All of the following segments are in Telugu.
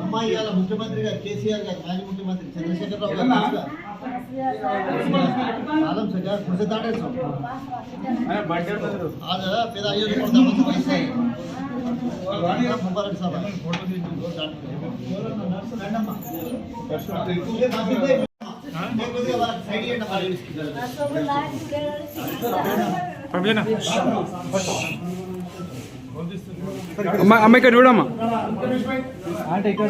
అమ్మాయిల ముఖ్యమంత్రి గారు కేసీఆర్ గారు మాజీ ముఖ్యమంత్రి చంద్రశేఖరరావు గారు కాలం సరిగా గుర్తు దాటేసాం అదే పేద అయ్యోరు కొంత మంది వయసు ముబారక్ సార్ ఫోటో తీసుకుంటాం పంపించనా అమ్మ అమ్మ ఇక్కడ చూడమ్మా. అంటే ఇక్కడ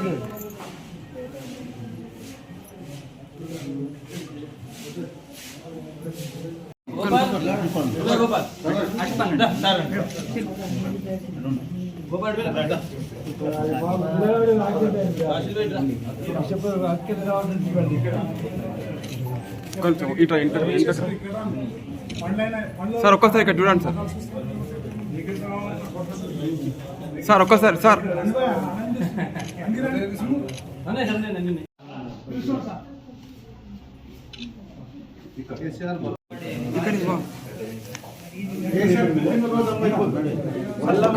కొంచెం ఇట్లా సార్ ఒక్కసారి ఇక్కడ చూడండి సార్. సార్ ఒక్కసారి సార్.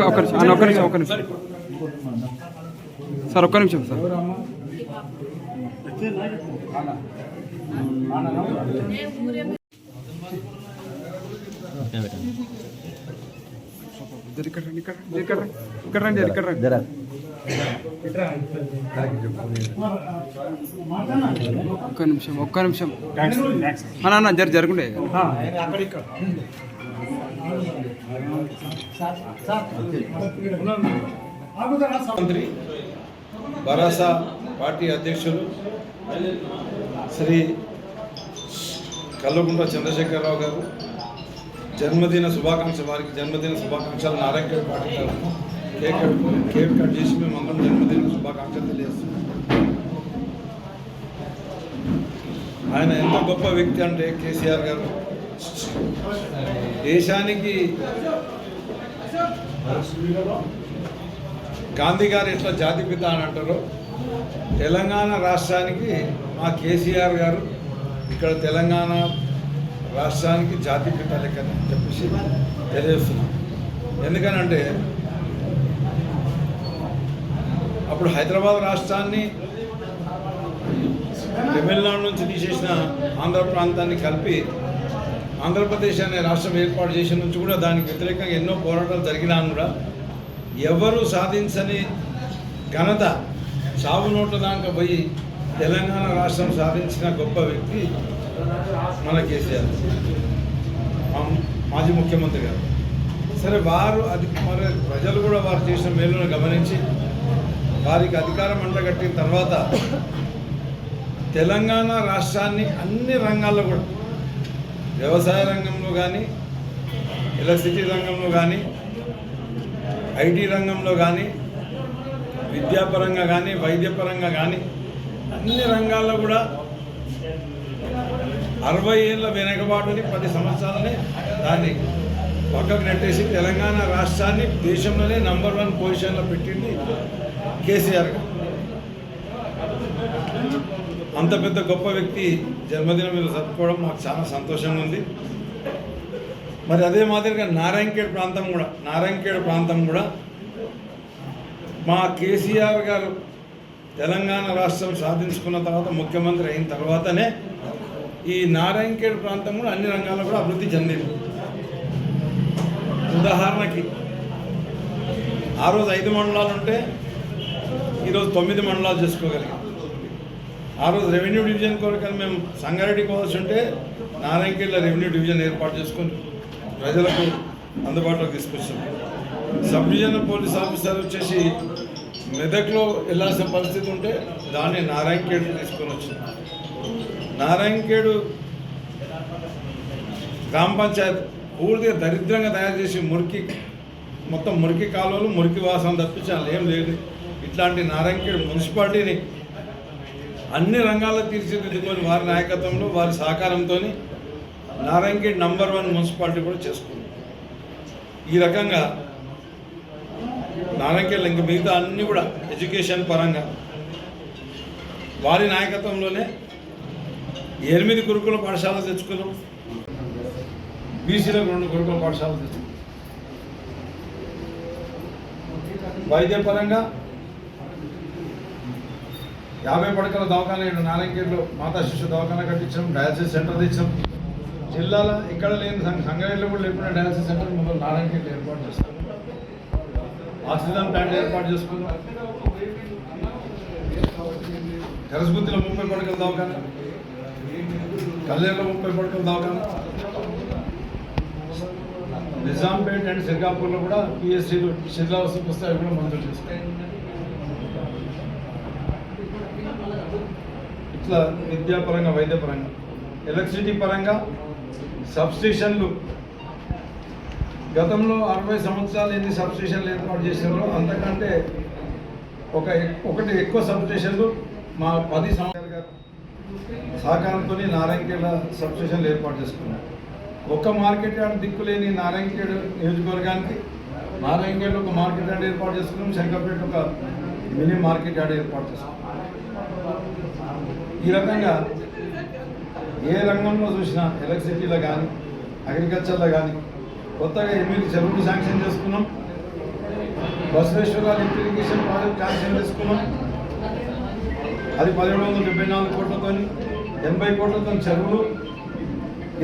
ఒక్క నిమిషం ఒక్క నిమిషం ఒక్క నిమిషం. సార్ ఒక్క నిమిషం సార్. ఇక్కడ రండి, ఇక్కడ రండి, ఇక్కడ రండి, ఇక్కడ రండి ఇక్కడ రండి. ఒక్క నిమిషం ఒక్క నిమిషం. అన్న అన్న జర జరగండి. మంత్రి భరోసా పార్టీ అధ్యక్షులు శ్రీ కల్వకుంట్ల చంద్రశేఖరరావు గారు జన్మదిన శుభాకాంక్ష వారికి జన్మదిన శుభాకాంక్షలు. Narayana party cake cut cake cut చేసి మేము అందరం జన్మదిన శుభాకాంక్షలు తెలియజేస్తున్నాం. ఆయన ఎంత గొప్ప వ్యక్తి అంటే కేసీఆర్ గారు. దేశానికి గాంధీ గారు ఎట్లా జాతిపిత అని అంటారో తెలంగాణ రాష్ట్రానికి మా కేసీఆర్ గారు ఇక్కడ తెలంగాణ రాష్ట్రానికి జాతిపిత లెక్కని చెప్పేసి తెలియజేస్తున్నాం. ఎందుకనంటే అప్పుడు హైదరాబాద్ రాష్ట్రాన్ని తమిళనాడు నుంచి తీసేసిన ఆంధ్ర ప్రాంతాన్ని కలిపి ఆంధ్రప్రదేశ్ అనే రాష్ట్రం ఏర్పాటు చేసిన నుంచి కూడా దానికి వ్యతిరేకంగా ఎన్నో పోరాటాలు జరిగినా కూడా ఎవరు సాధించని ఘనత చావు నోట్ల దాకా పోయి తెలంగాణ రాష్ట్రం సాధించిన గొప్ప వ్యక్తి మన కేసీఆర్. మా మాజీ ముఖ్యమంత్రి గారు. సరే వారు అది మరి ప్రజలు కూడా వారు చేసిన మేలును గమనించి వారికి అధికారం అంటగట్టిన తర్వాత తెలంగాణ రాష్ట్రాన్ని అన్ని రంగాల్లో కూడా వ్యవసాయ రంగంలో కానీ ఎలక్ట్రిసిటీ రంగంలో కానీ ఐటీ రంగంలో కానీ విద్యాపరంగా కానీ వైద్యపరంగా కానీ అన్ని రంగాల్లో కూడా అరవై ఏళ్ళ వెనకబాటుని పది సంవత్సరాలని దాన్ని పక్కకు నెట్టేసి తెలంగాణ రాష్ట్రాన్ని దేశంలోనే నంబర్ వన్ పొజిషన్లో పెట్టింది కేసీఆర్ అంత పెద్ద గొప్ప వ్యక్తి జన్మదినం మీద జరుపుకోవడం మాకు చాలా సంతోషంగా ఉంది. మరి అదే మాదిరిగా నారాయణఖేడ్ ప్రాంతం కూడా నారాయణఖేడ్ ప్రాంతం కూడా మా కేసీఆర్ గారు తెలంగాణ రాష్ట్రం సాధించుకున్న తర్వాత ముఖ్యమంత్రి అయిన తర్వాతనే ఈ నారాయణఖేడ్ ప్రాంతం కూడా అన్ని రంగాల్లో కూడా అభివృద్ధి చెందింది. ఉదాహరణకి ఆ రోజు ఐదు మండలాలు ఉంటే ఈరోజు తొమ్మిది మండలాలు చేసుకోగలిగాం. ఆ రోజు రెవెన్యూ డివిజన్ కొరకు మేము సంగారెడ్డి పోవాల్సి ఉంటే నారాయణఖేడ్లో రెవెన్యూ డివిజన్ ఏర్పాటు చేసుకొని ప్రజలకు అందుబాటులోకి తీసుకొచ్చాం. సబ్ డివిజనల్ పోలీస్ ఆఫీసర్ వచ్చేసి మెదక్లో వెళ్ళాల్సిన పరిస్థితి ఉంటే దాన్ని నారాయణఖేడ్ తీసుకొని వచ్చింది. నారాయణఖేడు గ్రామ పంచాయత్ పూర్తిగా దరిద్రంగా తయారు చేసి మురికి మొత్తం మురికి కాలువలు మురికి వాసన తప్పించాలి ఏం లేదు. ఇట్లాంటి నారాయణఖేడ్ మున్సిపాలిటీని అన్ని రంగాల్లో తీర్చిదిద్దుకొని వారి నాయకత్వంలో వారి సహకారంతో నారాయణఖేడ్ నంబర్ వన్ మున్సిపాలిటీ కూడా చేసుకుంది. ఈ రకంగా నారాయణకేళ్ళ ఇంక మిగతా అన్నీ కూడా ఎడ్యుకేషన్ పరంగా వారి నాయకత్వంలోనే ఎనిమిది గురుకుల పాఠశాలలు తెచ్చుకున్నాం. బీసీలకు రెండు గురుకుల పాఠశాలలు తెచ్చుకున్నాం. వైద్యపరంగా యాభై పడకల దవాఖాన ఇక్కడ నారాయణగిరిలో మాతా శిశు దవాఖాన కట్టించాం డయాలసిస్ సెంటర్ తెచ్చాం. జిల్లాలో ఇక్కడ లేని సంగారెడ్డిలో కూడా లేకుండా డయాలసిస్ సెంటర్ ముందు నారాయణగిరిలో ఏర్పాటు చేస్తాం. ఆక్సిజన్ ప్లాంట్ ఏర్పాటు చేసుకున్నాం. కరస్గుత్తిలో ముప్పై పడకల దవాఖాన. కల్లేరులో ముప్పై పడకల దవాఖాన నిజాంపేట్ అండ్ సింగాపూర్లో కూడా పిఎస్సీలు శిథిలావస్థకు పుస్తకాలు కూడా మంజూరు చేస్తాయి ఇట్లా విద్యాపరంగా వైద్యపరంగా ఎలక్ట్రిసిటీ పరంగా సబ్స్టేషన్లు. గతంలో అరవై సంవత్సరాలు ఎన్ని సబ్స్టేషన్లు ఏర్పాటు చేసినారో అంతకంటే ఒక ఎక్- ఒకటి ఎక్కువ సబ్స్టేషన్లు మా పది సంవత్సరాలుగా సహకారంతో నారాయణఖేడ సబ్స్టేషన్లు ఏర్పాటు చేసుకున్నాం ఒక్క మార్కెట్ యార్డ్ దిక్కులేని నారాయణఖేడ్ నియోజకవర్గానికి నారాయణఖేడ్ ఒక మార్కెట్ యార్డ్ ఏర్పాటు చేసుకున్నాం. శంకర్పేట ఒక మినీ మార్కెట్ యార్డ్ ఏర్పాటు చేసుకున్నాం. ఈ రకంగా ఏ రంగంలో చూసినా ఎలక్ట్రిసిటీలో కానీ అగ్రికల్చర్లో కానీ కొత్తగా ఎనిమిది చెరువులు శాంక్షన్ చేసుకున్నాం. బసవేశ్వర ఇంప్లికేషన్ ప్రాజెక్ట్ శాంక్షన్ చేసుకున్నాం. అది పదిహేడు వందల డెబ్బై నాలుగు కోట్లతో ఎనభై కోట్లతో చెరువులు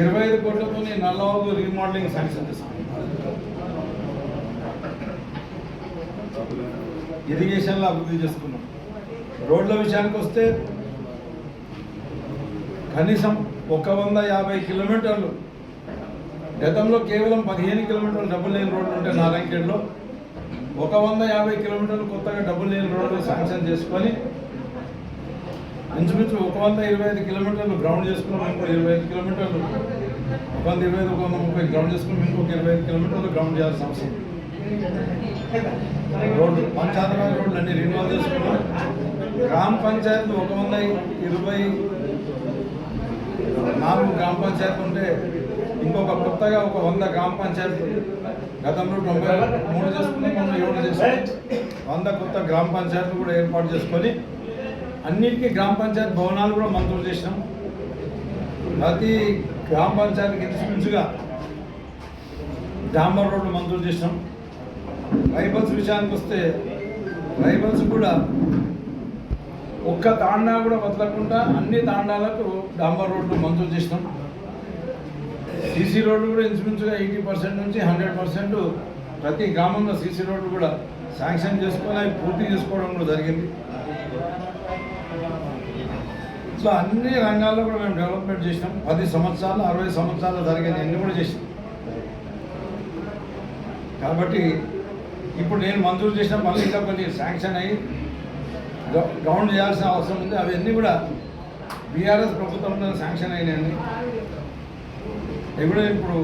ఇరవై ఐదు కోట్లతో నల్లవాగు రీమోడలింగ్ శాంక్షన్ చేసుకున్నాం ఇరిగేషన్లో అభివృద్ధి చేసుకున్నాం. రోడ్ల విషయానికి వస్తే కనీసం ఒక వంద యాభై కిలోమీటర్లు గతంలో కేవలం పదిహేను కిలోమీటర్లు డబ్బులు లేని రోడ్లు ఉంటే నారాయణఖేడ్లో ఒక వంద యాభై కిలోమీటర్లు కొత్తగా డబ్బులు లేని రోడ్లు శాంక్షన్ చేసుకొని ఇంచుమించు ఒక వంద ఇరవై ఐదు కిలోమీటర్లు గ్రౌండ్ చేసుకున్నాం ఇంకో ఇరవై ఐదు కిలోమీటర్లు ఒక వంద ఇరవై ఐదు ఒక వంద ముప్పై గ్రౌండ్ చేసుకున్నాం ఇంకొక ఇరవై ఐదు కిలోమీటర్లు గ్రౌండ్ చేయాల్సిన అవసరం. రోడ్లు పంచాయతీరాజ్ రోడ్లు అన్ని రిన్వాల్వ్ చేసుకున్నాం. గ్రామ పంచాయతీలు ఒక వంద ఇరవై నాలుగు గ్రామ పంచాయతీలు ఉంటే ఇంకొక కొత్తగా ఒక వంద గ్రామ పంచాయతీలు గతంలో తొంభై మూడు చేసుకుని మనం ఏడు చేసుకుని వంద కొత్త గ్రామ పంచాయతీలు కూడా ఏర్పాటు చేసుకొని అన్నిటికీ గ్రామ పంచాయతీ భవనాలు కూడా మంజూరు చేసినాం. ప్రతి గ్రామ పంచాయతీకి ఇన్స్పెన్స్గా డాంబర్ రోడ్లు మంజూరు చేసినాం. రైబల్స్ విషయానికి వస్తే రైబల్స్ కూడా ఒక్క తాండా కూడా వదలకుండా అన్ని తాండాలకు డాంబర్ రోడ్లు మంజూరు చేసినాం. సీసీ రోడ్లు కూడా ఇంచుమించుగా ఎయిటీ పర్సెంట్ నుంచి హండ్రెడ్ పర్సెంట్ ప్రతి గ్రామంలో సీసీ రోడ్లు కూడా శాంక్షన్ చేసుకొని అవి పూర్తి చేసుకోవడం కూడా జరిగింది. ఇట్లా అన్ని రంగాల్లో కూడా మేము డెవలప్మెంట్ చేసినాం. పది సంవత్సరాలు అరవై సంవత్సరాలు జరిగింది. అన్ని కూడా చేసినాం. కాబట్టి ఇప్పుడు నేను మంజూరు చేసిన మళ్ళీ ఇంకా కొన్ని శాంక్షన్ అయ్యి గ్రౌండ్ చేయాల్సిన అవసరం ఉంది. అవన్నీ కూడా బీఆర్ఎస్ ప్రభుత్వంలో శాంక్షన్ అయినాయండి ఇవి కూడా ఇప్పుడు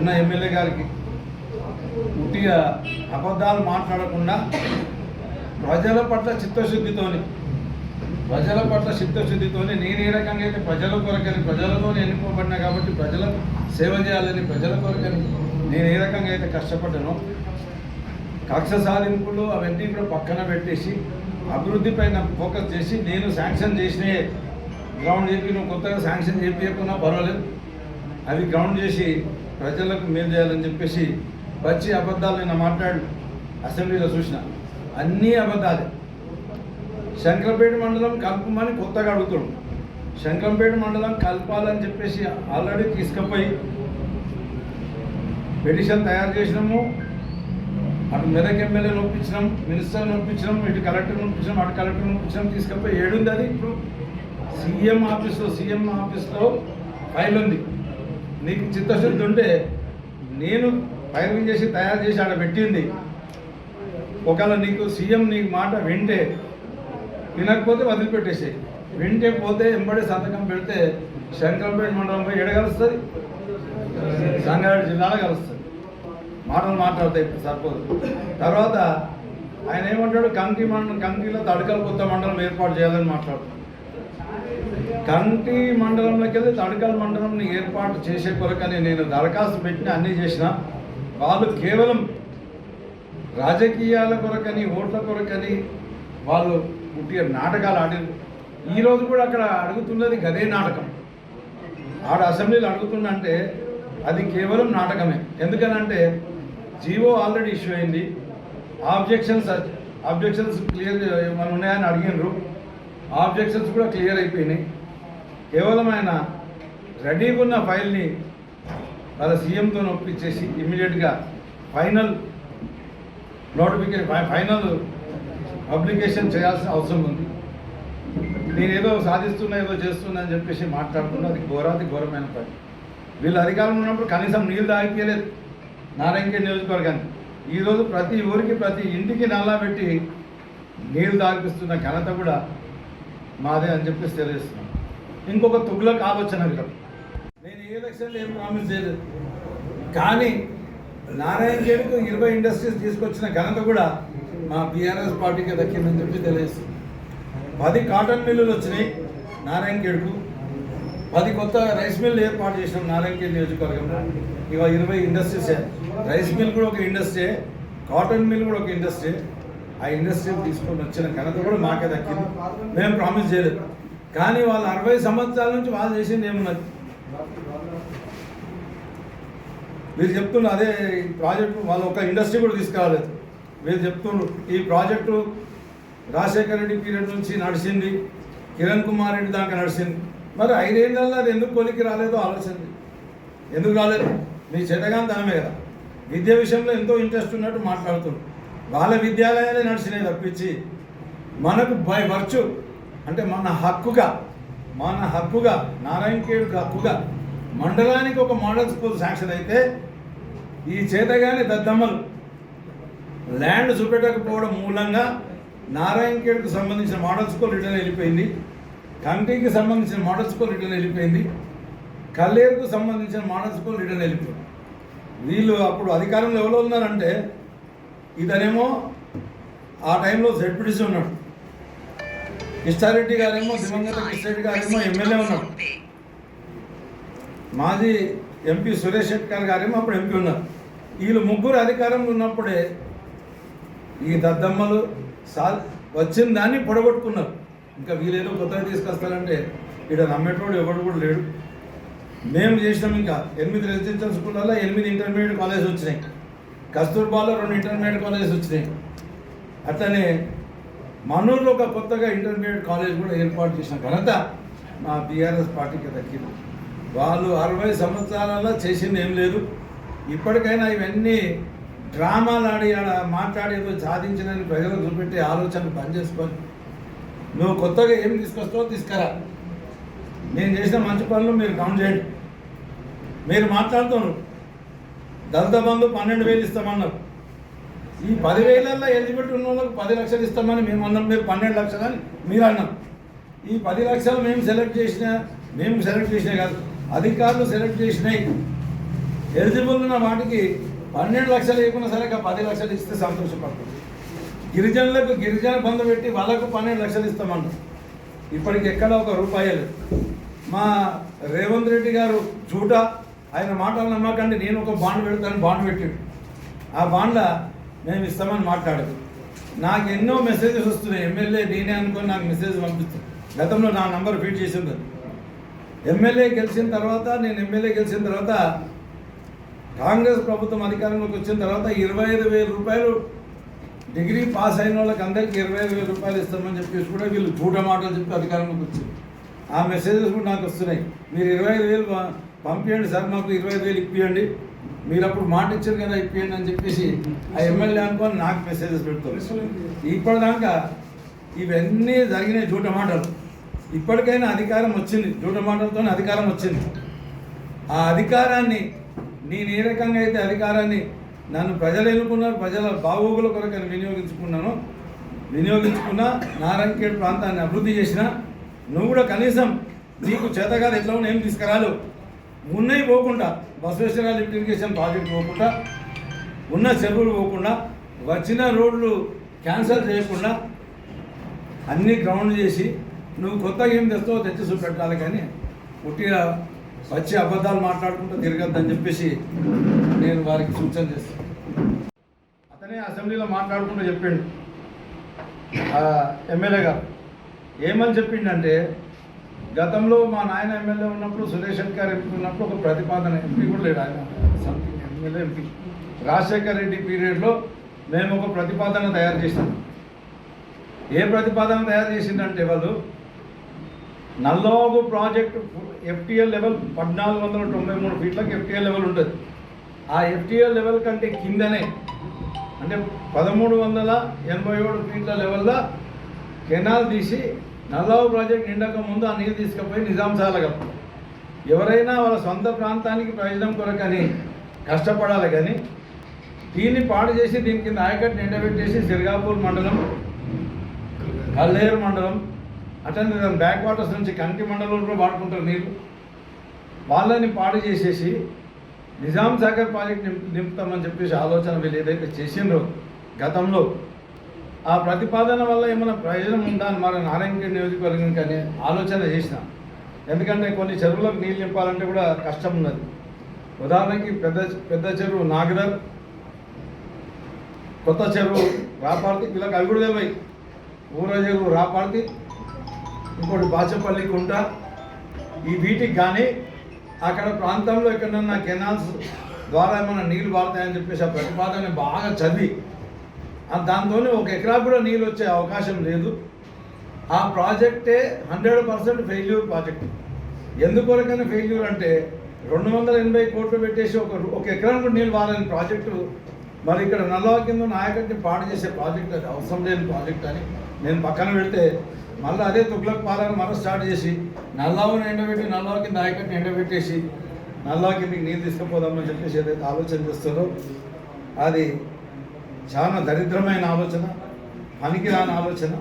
ఉన్న ఎమ్మెల్యే గారికి ఉట్టిగా అబద్ధాలు మాట్లాడకుండా ప్రజల పట్ల చిత్తశుద్ధితోని ప్రజల పట్ల చిత్తశుద్ధితోని నేను ఏ రకంగా అయితే ప్రజల కొరకని ప్రజలతోనే ఎన్నుకోబడినా కాబట్టి ప్రజలకు సేవ చేయాలని ప్రజల కొరకని నేను ఏ రకంగా అయితే కష్టపడ్డానో కక్ష సాధింపులు అవన్నీ కూడా పక్కన పెట్టేసి అభివృద్ధి పైన ఫోకస్ చేసి నేను శాంక్షన్ చేసిన గ్రౌండ్ చెప్పి నువ్వు కొత్తగా శాంక్షన్ చేపించకున్నా పర్వాలేదు. అవి గ్రౌండ్ చేసి ప్రజలకు మేలు చేయాలని చెప్పేసి వచ్చి అబద్ధాలు నిన్న మాట్లాడు అసెంబ్లీలో చూసిన అన్నీ అబద్ధాలే. శంకరపేట మండలం కలపమని కొత్తగా అడుగుతాడు. శంకరంపేట మండలం కలపాలని చెప్పేసి ఆల్రెడీ తీసుకుపోయి పిటిషన్ తయారు చేసినాము. అటు మెదక్ ఎమ్మెల్యేని ఒప్పించినాం మినిస్టర్ని ఒప్పించినాం ఇటు కలెక్టర్ని ఒప్పించినాం అటు కలెక్టర్ని ఒప్పించినాం తీసుకుపోయి ఏడుంది అది ఇప్పుడు? సీఎం ఆఫీస్లో సీఎం ఆఫీస్లో ఫైల్ ఉంది. నీకు చిత్తశుద్ధి ఉంటే నేను ఫైరింగ్ చేసి తయారు చేసి ఆడ పెట్టింది. ఒకవేళ నీకు సీఎం నీకు మాట వింటే వినకపోతే వదిలిపెట్టేసి వింటే పోతే ఎంబడే సంతకం పెడితే శంకరంపేట మండలం పోయి ఎడ కలుస్తుంది? సంగారెడ్డి జిల్లాలో కలుస్తుంది. మాటలు మాట్లాడతాయి సరిపోదు. తర్వాత ఆయన ఏమంటాడు? కంటి మండలం కంటిలో తడకల కొత్త మండలం ఏర్పాటు చేయాలని మాట్లాడుతాడు కంటి మండలంలోకి వెళ్ళి తడకల మండలంని ఏర్పాటు చేసే కొరకని నేను దరఖాస్తు పెట్టిన అన్నీ చేసిన. వాళ్ళు కేవలం రాజకీయాల కొరకని ఓట్ల కొరకని వాళ్ళు పుట్టిన నాటకాలు ఆడారు. ఈరోజు కూడా అక్కడ అడుగుతున్నది గదే నాటకం. ఆడ అసెంబ్లీలో అడుగుతుందంటే అది కేవలం నాటకమే. ఎందుకనంటే జీవో ఆల్రెడీ ఇష్యూ అయింది. ఆబ్జెక్షన్స్ ఆబ్జెక్షన్స్ క్లియర్ ఏమైనా ఉన్నాయని అడిగినారు ఆబ్జెక్షన్స్ కూడా క్లియర్ అయిపోయినాయి. కేవలం ఆయన రెడీగా ఉన్న ఫైల్ని వాళ్ళ సీఎంతో ఒప్పించేసి ఇమ్మీడియట్గా ఫైనల్ నోటిఫికేషన్ ఫైనల్ పబ్లికేషన్ చేయాల్సిన అవసరం ఉంది. నేను ఏదో సాధిస్తున్నా ఏదో చేస్తున్నా అని చెప్పేసి మాట్లాడుతున్నా అది ఘోరాది ఘోరమైన పని. వీళ్ళు అధికారంలో ఉన్నప్పుడు కనీసం నీళ్ళు తాగిపోయలేదు నారాయణగిరి నియోజకవర్గానికి ఈరోజు ప్రతి ఊరికి ప్రతి ఇంటికి నల్లా పెట్టి నీళ్ళు తాగిపిస్తున్న ఘనత కూడా మాదే అని చెప్పేసి తెలియజేస్తున్నాను ఇంకొక తుగ్లక్ ఆలోచన వీళ్ళకి నేను ఏ ఎలక్షన్లో ఏం ప్రామిస్ చేయలేదు. కానీ నారాయణ గేడ్కు ఇరవై ఇండస్ట్రీస్ తీసుకొచ్చిన ఘనత కూడా మా బీఆర్ఎస్ పార్టీకి దక్కిందని చెప్పి తెలియజేస్తుంది. పది కాటన్ మిల్లులు వచ్చినాయి నారాయణగేడ్కు. పది కొత్త రైస్ మిల్లు ఏర్పాటు చేసిన నారాయణకేడ్ నియోజకవర్గంలో ఇక ఇరవై ఇండస్ట్రీస్. రైస్ మిల్ కూడా ఒక ఇండస్ట్రీ కాటన్ మిల్ కూడా ఒక ఇండస్ట్రీ. ఆ ఇండస్ట్రీ తీసుకొని వచ్చిన ఘనత కూడా మాకే దక్కింది. మేము ప్రామిస్ చేయలేదు. కానీ వాళ్ళు అరవై సంవత్సరాల నుంచి వాళ్ళు చేసింది ఏమున్నది? మీరు చెప్తున్న అదే ప్రాజెక్టు వాళ్ళు ఒక ఇండస్ట్రీ కూడా తీసుకురాలేదు. మీరు చెప్తున్నారు ఈ ప్రాజెక్టు రాజశేఖర రెడ్డి పీరియడ్ నుంచి నడిచింది కిరణ్ కుమార్ రెడ్డి దాకా నడిచింది. మరి ఐదేళ్ళల్లో అది ఎందుకు కొలికి రాలేదో ఆలోచింది ఎందుకు రాలేదు? మీ చేతగాని దానమే కదా. విద్య విషయంలో ఎంతో ఇంట్రెస్ట్ ఉన్నట్టు మాట్లాడుతున్నారు వాళ్ళ విద్యాలయాలే నడిచినాయి తప్పించి మనకు బై వర్చు అంటే మన హక్కుగా మన హక్కుగా నారాయణకేడుకి హక్కుగా మండలానికి ఒక మోడల్ స్కూల్ శాంక్షన్ అయితే ఈ చేతగాని దద్దమ్మలు ల్యాండ్ చూపెట్టకపోవడం మూలంగా నారాయణఖేడ్కు సంబంధించిన మోడల్ స్కూల్ రిటర్న్ వెళ్ళిపోయింది కంటికి సంబంధించిన మోడల్ స్కూల్ రిటర్న్ వెళ్ళిపోయింది కల్లేరుకు సంబంధించిన మోడల్ స్కూల్ రిటర్న్ వెళ్ళిపోయింది. వీళ్ళు అప్పుడు అధికారంలో ఎవరో ఉన్నారంటే ఇతనేమో ఆ టైంలో జెడ్పీటీసీ ఉన్నాడు. కిష్టారెడ్డి గారేమో దివంగత కిష్టారెడ్డి గారేమో ఎమ్మెల్యే ఉన్నాడు. మాజీ ఎంపీ సురేష్ శెట్కర్ గారేమో అప్పుడు ఎంపీ ఉన్నారు. వీళ్ళు ముగ్గురు అధికారంలో ఉన్నప్పుడే ఈ దద్దమ్మలు సార్ వచ్చిన దాన్ని పొడగొట్టుకున్నారు. ఇంకా వీళ్ళేదో కొత్తగా తీసుకొస్తారంటే ఇక్కడ నమ్మేటోడు ఎవడు కూడా లేడు. మేము చేసినాం ఇంకా ఎనిమిది రెసిడెన్షియల్ స్కూళ్ళల్లో ఎనిమిది ఇంటర్మీడియట్ కాలేజ్ వచ్చినాయి. కస్తూర్బాలో రెండు ఇంటర్మీడియట్ కాలేజెస్ వచ్చినాయి. అట్లనే మనూరులో ఒక కొత్తగా ఇంటర్మీడియట్ కాలేజ్ కూడా ఏర్పాటు చేసిన ఘనత మా బీఆర్ఎస్ పార్టీకి దక్కింది. వాళ్ళు అరవై సంవత్సరాలలో చేసింది ఏం లేదు. ఇప్పటికైనా ఇవన్నీ డ్రామాలు ఆడి ఆడ మాట్లాడి ఏదో సాధించినని ప్రజలకు చూపెట్టే ఆలోచనలు పనిచేసుకొని నువ్వు కొత్తగా ఏం తీసుకొస్తావో తీసుకురా. నేను చేసిన మంచి పనులు మీరు కౌంట్ చేయండి. మీరు మాట్లాడుతాను దళిత బంధు పన్నెండు వేలు ఇస్తామన్నారు. ఈ పదివేలల్లో ఎలిజిబిలిటీ ఉన్న వాళ్ళకి పది లక్షలు ఇస్తామని మేము అన్నాం. మీరు పన్నెండు లక్షలు అని మీరు అన్నాం. ఈ పది లక్షలు మేము సెలెక్ట్ చేసిన మేము సెలెక్ట్ చేసినాయి కాదు అధికారులు సెలెక్ట్ చేసినాయి. ఎలిజిబుల్ ఉన్న వాటికి పన్నెండు లక్షలు ఇవ్వకుండా సరే ఇక పది లక్షలు ఇస్తే సంతోషపడుతుంది గిరిజనులకు గిరిజన బంధు పెట్టి వాళ్ళకు పన్నెండు లక్షలు ఇస్తామన్నారు ఇప్పటికి ఎక్కడ ఒక రూపాయి లేదు. మా రేవంత్ రెడ్డి గారు చూట ఆయన మాటలు నమ్మకండి నేను ఒక బాండ్ పెడతాను బాండ్ పెట్టాడు. ఆ బాండ్ల మేము ఇస్తామని మాట్లాడదు. నాకు ఎన్నో మెసేజెస్ వస్తున్నాయి. ఎమ్మెల్యే నేనే అనుకొని నాకు మెసేజ్ పంపిస్తుంది గతంలో నా నంబర్ ఫీడ్ చేసింది ఎమ్మెల్యే గెలిచిన తర్వాత నేను ఎమ్మెల్యే గెలిచిన తర్వాత కాంగ్రెస్ ప్రభుత్వం అధికారంలోకి వచ్చిన తర్వాత ఇరవై ఐదు వేల రూపాయలు డిగ్రీ పాస్ అయిన వాళ్ళకి అందరికీ ఇరవై ఐదు వేల రూపాయలు ఇస్తామని చెప్పేసి కూడా వీళ్ళు చూడ మాటలు చెప్పి అధికారంలోకి వచ్చింది. ఆ మెసేజెస్ కూడా నాకు వస్తున్నాయి. మీరు ఇరవై ఐదు వేలు పంపించండి సార్ మాకు ఇరవై ఐదు వేలు ఇప్పియండి. మీరు అప్పుడు మాట ఇచ్చారు కదా ఇప్పియండి అని చెప్పేసి ఆ ఎమ్మెల్యే అనుకొని నాకు మెసేజెస్ పెడుతుంది ఇప్పటిదాకా ఇవన్నీ జరిగినాయి జూట మాటలు. ఇప్పటికైనా అధికారం వచ్చింది. జూట మాటలతోనే అధికారం వచ్చింది. ఆ అధికారాన్ని నేను ఏ రకంగా అయితే అధికారాన్ని నన్ను ప్రజలు ఎన్నుకున్నారు ప్రజల బాగోగుల కొరకు నేను వినియోగించుకున్నాను వినియోగించుకున్నా నారాయణఖేడ్ ప్రాంతాన్ని అభివృద్ధి చేసిన నువ్వు కూడా కనీసం నీకు చేతగాలు ఎట్లా ఉన్నా ఏం తీసుకురాలు ఉన్నవి పోకుండా బస్వేశ్వర ఇరిగేషన్ ప్రాజెక్ట్ పోకుండా ఉన్న చెరువులు పోకుండా వచ్చిన రోడ్లు క్యాన్సల్ చేయకుండా అన్ని గ్రౌండ్ చేసి నువ్వు కొత్తగా ఏం తెస్తావో తెచ్చి చూపెట్టాలి కానీ పుట్టిన వచ్చి అబద్ధాలు మాట్లాడుకుంటూ తిరగద్దని చెప్పేసి నేను వారికి సూచన చేస్తాను. అతనే అసెంబ్లీలో మాట్లాడుకుంటూ చెప్పిండు. ఎమ్మెల్యే గారు ఏమని చెప్పిండంటే గతంలో మా నాయన ఎమ్మెల్యే ఉన్నప్పుడు సురేష్ రెడ్డి గారు ఎంపీ ఉన్నప్పుడు ఒక ప్రతిపాదన ఎంపీ కూడా లేడు ఆయన. Something M L A M P. Rajasekhar Reddy పీరియడ్లో మేము ఒక ప్రతిపాదన తయారు చేసాం ఏ ప్రతిపాదన తయారు చేసిందంటే వాళ్ళు నల్లోగు ప్రాజెక్టు ఎఫ్టీఎల్ లెవెల్ పద్నాలుగు వందల తొంభై మూడు ఫీట్లకు ఎఫ్టీఎల్ లెవెల్ ఉంటుంది ఆ ఎఫ్టీఎల్ లెవెల్ కంటే కిందనే అంటే పదమూడు వందల ఎనభై ఏడు ఫీట్ల లెవెల్లో కెనాల్ తీసి నల్లావు ప్రాజెక్ట్ నిండక ముందు ఆ నీరు తీసుకుపోయి నిజాం సాలగం. ఎవరైనా వాళ్ళ సొంత ప్రాంతానికి ప్రయోజనం కొరకని కష్టపడాలి కానీ దీన్ని పాడు చేసి దీని కింద ఆయకట్టు నిండబెట్టేసి సిరిగాపూర్ మండలం కల్లేరు మండలం అట్లనే దాని బ్యాక్ వాటర్స్ నుంచి కంటి మండలంలో వాడుకుంటారు నీళ్ళు. వాళ్ళని పాడు చేసేసి నిజాం సాగర్ ప్రాజెక్ట్ నింపు నింపుతామని చెప్పేసి ఆలోచన వీళ్ళు ఏదైతే చేసిండ్రో గతంలో ఆ ప్రతిపాదన వల్ల ఏమైనా ప్రయోజనం ఉందా అని మరి నారాయణగిరి నియోజకవర్గం కానీ ఆలోచన చేసిన. ఎందుకంటే కొన్ని చెరువులకు నీళ్ళు నింపాలంటే కూడా కష్టం ఉన్నది. ఉదాహరణకి పెద్ద పెద్ద చెరువు నాగదర్ కొత్త చెరువు రాపార్తి వీళ్ళకి అవి కూడా తెలివాయి. ఊర చెరువు రాపార్తి ఇంకోటి బాచపల్లి కుంట ఈ వీటికి కానీ అక్కడ ప్రాంతంలో ఎక్కడన్నా కెనాల్స్ ద్వారా ఏమైనా నీళ్ళు పారుతాయని చెప్పేసి ఆ ప్రతిపాదన బాగా చదివి దాంతో ఒక ఎకరా కూడా నీళ్ళు వచ్చే అవకాశం లేదు. ఆ ప్రాజెక్టే హండ్రెడ్ పర్సెంట్ ఫెయిల్యూర్ ప్రాజెక్ట్. ఎందుకొరకైనా ఫెయిల్యూర్ అంటే రెండు వందల ఎనభై కోట్లు పెట్టేసి ఒక ఒక ఎకరం కూడా నీళ్ళు వారని ప్రాజెక్టు మరి ఇక్కడ నల్లవ కింద నాయకట్ని పాడు చేసే ప్రాజెక్ట్ అది అవసరం లేని ప్రాజెక్ట్ అని నేను పక్కన పెడితే మళ్ళీ అదే తుగ్లక్ పాలన మరో స్టార్ట్ చేసి నల్లావుని ఎండబెట్టి నల్లావు కింద ఆయకట్టు ఎండబెట్టేసి నల్లా కిందకి నీళ్ళు తీసుకుపోదామని చెప్పేసి ఏదైతే ఆలోచన చేస్తారో అది చాలా దరిద్రమైన ఆలోచన పనికిరాని ఆలోచన.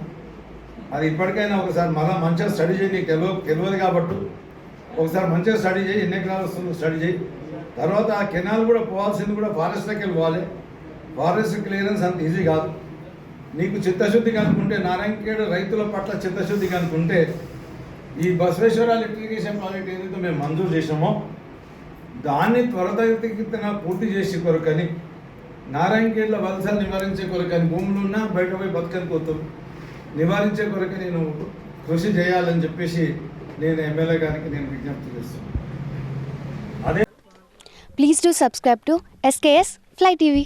అది ఇప్పటికైనా ఒకసారి మళ్ళీ మంచిగా స్టడీ చేయి నీకు తెలియ తెలియదు కాబట్టి. ఒకసారి మంచిగా స్టడీ చేయి ఎన్ని ఎకరాలు వస్తుందో స్టడీ చేయి. తర్వాత ఆ కెనాల్ కూడా పోవాల్సింది కూడా ఫారెస్ట్లోకి వెళ్ళి పోవాలి. ఫారెస్ట్ క్లియరెన్స్ అంత ఈజీ కాదు. నీకు చిత్తశుద్ధి కనుకుంటే నారాయణఖేడ్ రైతుల పట్ల చిత్తశుద్ధి కనుకుంటే ఈ బసవేశ్వర లిఫ్టిగేషన్ ప్రాజెక్ట్ ఏదైతే మేము మంజూరు చేసామో దాన్ని త్వరతగతిన పూర్తి చేసే కొరకని నారాయణఖేడ్ల వలసలు నివారించే కొరకని భూములు ఉన్నా బయట పోయి బతకని పోతాం నివారించే కొరకు నేను కృషి చేయాలని చెప్పేసి నేను ఎమ్మెల్యే గారికి నేను విజ్ఞప్తి చేస్తున్నాను. అదే please do subscribe to S K S fly TV